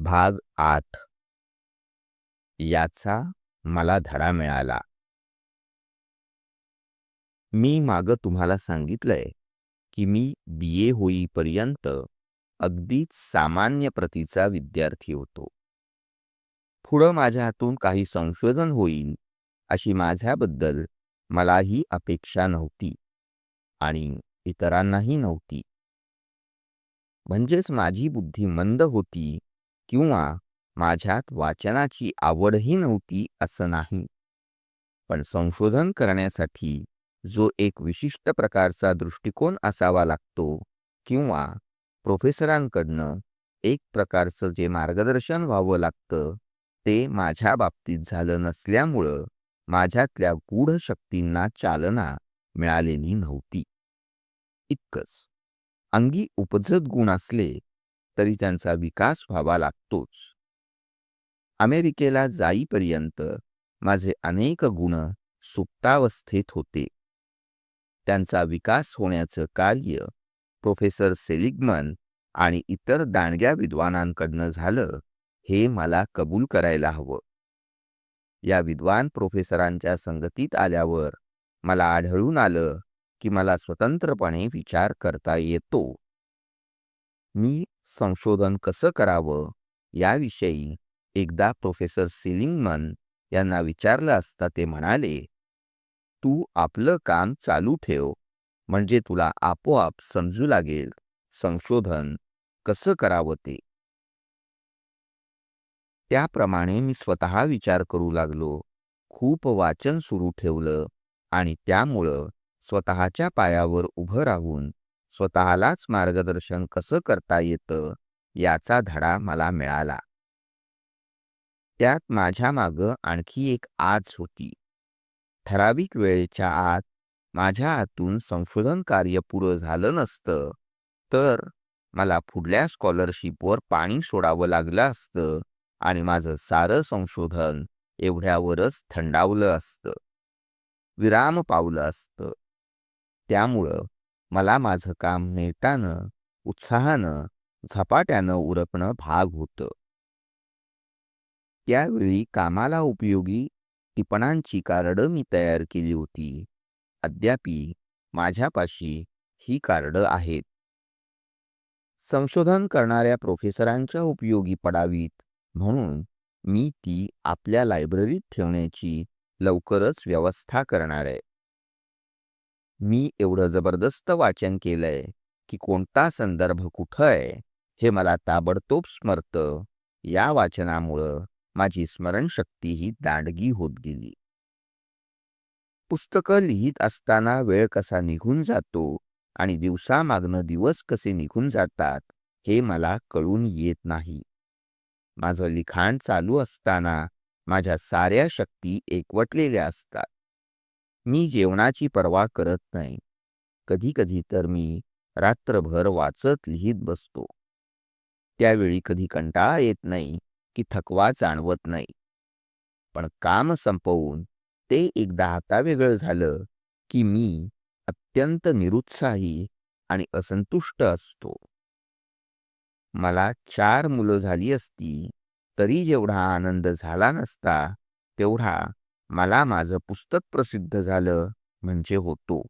भाग आठ. याचा मला धडा मिळाला. मी माग तुम्हाला सांगितलंय की मी बी ए होईपर्यंत अगदीच सामान्य प्रतीचा विद्यार्थी होतो. पुढं माझ्या हातून काही संशोधन होईल अशी माझ्याबद्दल मलाही अपेक्षा नव्हती आणि इतरांनाही नव्हती. म्हणजेच माझी बुद्धी मंद होती किंवा माझ्यात वाचनाची आवडही नव्हती असं नाही. पण संशोधन करण्यासाठी जो एक विशिष्ट प्रकारचा दृष्टिकोन असावा लागतो किंवा प्रोफेसरांकडनं एक प्रकारचं जे मार्गदर्शन व्हावं लागतं ते माझ्या बाबतीत झालं नसल्यामुळं माझ्यातल्या गूढ शक्तींना चालना मिळालेली नव्हती. इतकंच. अंगी उपजत गुण असले तरी त्यांचा विकास व्हावा लागतोच. अमेरिकेला जाईपर्यंत माझे अनेक गुण सुप्तावस्थेत होते. त्यांचा विकास होण्याचं कार्य प्रोफेसर सेलिग्मन आणि इतर दांडग्या विद्वानांकडनं झालं हे मला कबूल करायला हवं. या विद्वान प्रोफेसरांच्या संगतीत आल्यावर मला आढळून आलं की मला स्वतंत्रपणे विचार करता येतो. मी संशोधन कसं करावं याविषयी एकदा प्रोफेसर सिलिंगमन यांना विचारलं असता ते म्हणाले तू आपलं काम चालू ठेव म्हणजे तुला आपोआप समजू लागेल संशोधन कसं करावं ते. त्याप्रमाणे मी स्वतः विचार करू लागलो. खूप वाचन सुरू ठेवलं आणि त्यामुळं स्वतःच्या पायावर उभं राहून स्वतःलाच मार्गदर्शन कसं करता येतं याचा धडा मला मिळाला. त्यात माझ्या मागं आणखी एक आज होती. ठराविक वेळेच्या आत माझ्या हातून संशोधन कार्य पुरं झालं नसतं तर मला पुढल्या स्कॉलरशिपवर पाणी सोडावं लागलं असतं आणि माझं सारं संशोधन एवढ्यावरच थंडावलं असतं. विराम पावलं असतं. त्यामुळं मला माझं काम नेटानं उत्साहानं झपाट्यानं उरकणं भाग होतं. त्यावेळी कामाला उपयोगी टिपणांची कार्ड मी तयार केली होती. अद्यापी माझ्यापाशी ही कार्ड आहेत. संशोधन करणाऱ्या प्रोफेसरांच्या उपयोगी पडावीत म्हणून मी ती आपल्या लायब्ररीत ठेवण्याची लवकरच व्यवस्था करणार आहे. मी एवढं जबरदस्त वाचन केलंय की कोणता संदर्भ कुठं आहे हे मला ताबडतोब स्मरतं. या वाचनामुळं माझी स्मरणशक्ती ही दांडगी होत गेली. पुस्तकं लिहित असताना वेळ कसा निघून जातो आणि दिवसामागनं दिवस कसे निघून जातात हे मला कळून येत नाही. माझं लिखाण चालू असताना माझ्या साऱ्या शक्ती एकवटलेल्या असतात. मी जेवणाची पर्वा करत नाही. कधी कधी तर मी रात्रभर वाचत लिहित बसतो. त्यावेळी कधी कंटाळा येत नाही की थकवा जाणवत नाही. पण काम संपवून ते एकदा हातावेगळं झालं की मी अत्यंत निरुत्साही आणि असंतुष्ट असतो. मला चार मुलं झाली असती तरी जेवढा आनंद झाला नसता तेवढा मला माझं पुस्तक प्रसिद्ध झालं म्हणजे होतो.